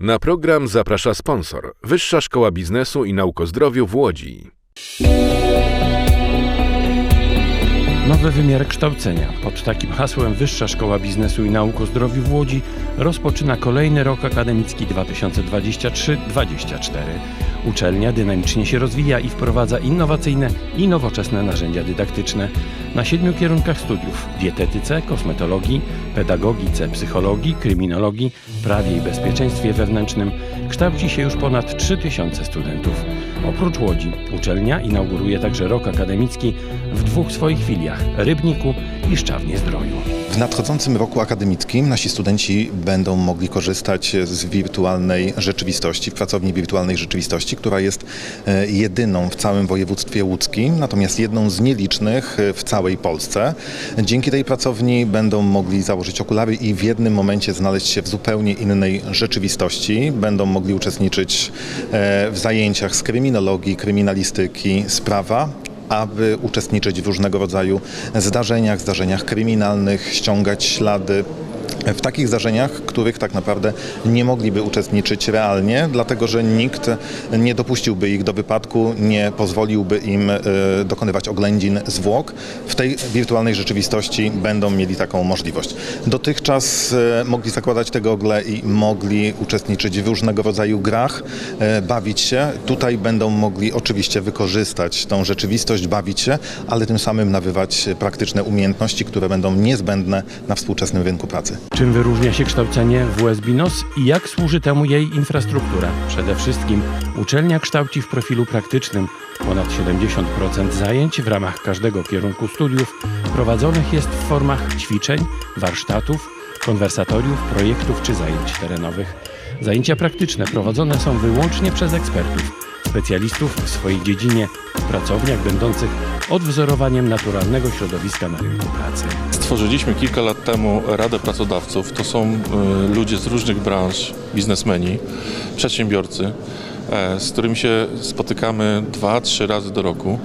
Na program zaprasza sponsor Wyższa Szkoła Biznesu i Naukozdrowiu w Łodzi. Nowy wymiar kształcenia. Pod takim hasłem Wyższa Szkoła Biznesu i Nauk o Zdrowiu w Łodzi rozpoczyna kolejny rok akademicki 2023-2024. Uczelnia dynamicznie się rozwija i wprowadza innowacyjne i nowoczesne narzędzia dydaktyczne na siedmiu kierunkach studiów: dietetyce, kosmetologii, pedagogice, psychologii, kryminologii, prawie i bezpieczeństwie wewnętrznym. Kształci się już ponad 3000 studentów. Oprócz Łodzi, uczelnia inauguruje także rok akademicki w dwóch swoich filiach Rybniku i Szczawnie Zdroju. W nadchodzącym roku akademickim nasi studenci będą mogli korzystać z wirtualnej rzeczywistości, pracowni wirtualnej rzeczywistości, która jest e, jedyną w całym województwie łódzkim, natomiast jedną z nielicznych e, w całej Polsce. Dzięki tej pracowni będą mogli założyć okulary i w jednym momencie znaleźć się w zupełnie innej rzeczywistości. Będą mogli uczestniczyć e, w zajęciach z kryminologii, kryminalistyki, z prawa, aby uczestniczyć w różnego rodzaju zdarzeniach, zdarzeniach kryminalnych, ściągać ślady. W takich zdarzeniach, których tak naprawdę nie mogliby uczestniczyć realnie, dlatego że nikt nie dopuściłby ich do wypadku, nie pozwoliłby im e, dokonywać oględzin zwłok. W tej wirtualnej rzeczywistości będą mieli taką możliwość. Dotychczas e, mogli zakładać te gogle i mogli uczestniczyć w różnego rodzaju grach, e, bawić się. Tutaj będą mogli oczywiście wykorzystać tą rzeczywistość, bawić się, ale tym samym nabywać praktyczne umiejętności, które będą niezbędne na współczesnym rynku pracy. Czym wyróżnia się kształcenie WS Binos i jak służy temu jej infrastruktura? Przede wszystkim uczelnia kształci w profilu praktycznym. Ponad 70% zajęć w ramach każdego kierunku studiów prowadzonych jest w formach ćwiczeń, warsztatów, konwersatoriów, projektów czy zajęć terenowych. Zajęcia praktyczne prowadzone są wyłącznie przez ekspertów, specjalistów w swojej dziedzinie, pracowniach będących odwzorowaniem naturalnego środowiska na rynku pracy. Stworzyliśmy kilka lat temu Radę Pracodawców. To są y, ludzie z różnych branż, biznesmeni, przedsiębiorcy, e, z którymi się spotykamy dwa, trzy razy do roku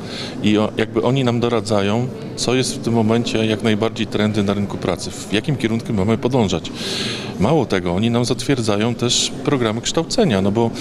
i jakby oni nam doradzają, co jest w tym momencie jak najbardziej trendy na rynku pracy, w jakim kierunku mamy podążać. Mało tego, oni nam zatwierdzają też programy kształcenia, no bo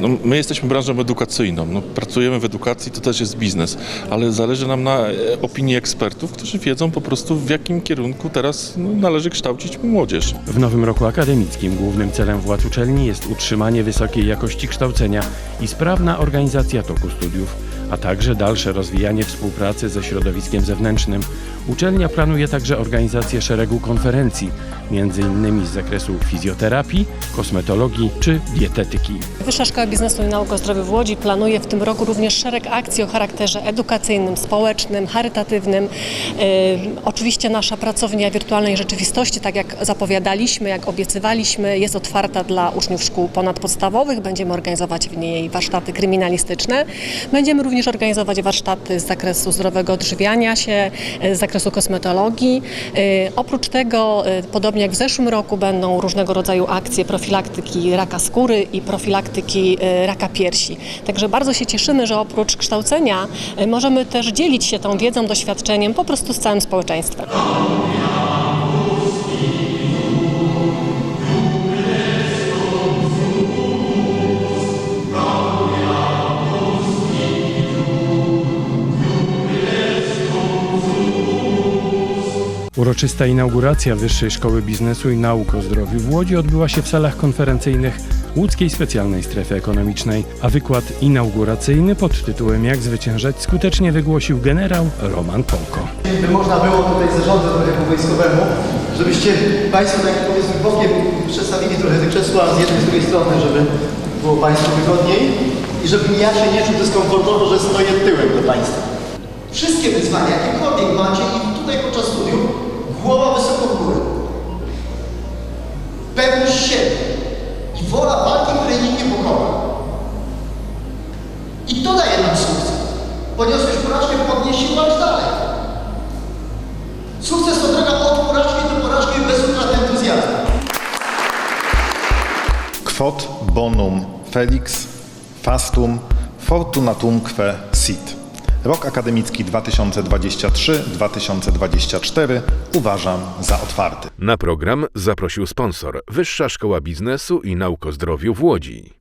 no, my jesteśmy branżą edukacyjną, no, pracujemy w edukacji, to też jest biznes, ale zależy nam na e, opinii ekspertów, którzy wiedzą po prostu w jakim kierunku teraz no, należy kształcić młodzież. W nowym roku akademickim głównym celem władz uczelni jest utrzymanie wysokiej jakości kształcenia i sprawna organizacja toku studiów, a także dalsze rozwijanie współpracy ze środowiskiem zewnętrznym. Uczelnia planuje także organizację szeregu konferencji, innymi z zakresu fizjoterapii, kosmetologii czy dietetyki. Wyższa Szkoła Biznesu i Nauk o Zdrowiu w Łodzi planuje w tym roku również szereg akcji o charakterze edukacyjnym, społecznym, charytatywnym. Oczywiście nasza pracownia wirtualnej rzeczywistości, tak jak zapowiadaliśmy, jak obiecywaliśmy, jest otwarta dla uczniów szkół ponadpodstawowych. Będziemy organizować w niej warsztaty kryminalistyczne. Będziemy również organizować warsztaty z zakresu zdrowego odżywiania się, z zakresu kosmetologii. Yy, oprócz tego, yy, podobnie jak w zeszłym roku, będą różnego rodzaju akcje profilaktyki raka skóry i profilaktyki e, raka piersi. Także bardzo się cieszymy, że oprócz kształcenia e, możemy też dzielić się tą wiedzą, doświadczeniem po prostu z całym społeczeństwem. Uroczysta inauguracja Wyższej Szkoły Biznesu i Nauk o Zdrowiu w Łodzi odbyła się w salach konferencyjnych Łódzkiej Specjalnej Strefy Ekonomicznej, a wykład inauguracyjny pod tytułem Jak zwyciężać skutecznie wygłosił generał Roman Polko. By można było tutaj zarządzać trochę wojskowemu, żebyście Państwo tak powiedzmy bokiem przedstawili trochę te krzesła z jednej z drugiej strony, żeby było Państwu wygodniej i żeby ja się nie czuł dyskomfortowo, że stoję tyłem do Państwa. Wszystkie wyzwania, jakiekolwiek macie i tutaj podczas I to daje nam sukces. Poniosłeś porażkę, podnieś się i walcz dalej. Sukces to droga od porażki do porażki bez utraty entuzjazmu. Quod bonum felix fastum fortunatumque sit. rok akademicki 2023-2024 uważam za otwarty. Na program zaprosił sponsor Wyższa Szkoła Biznesu i Nauk o Zdrowiu w Łodzi.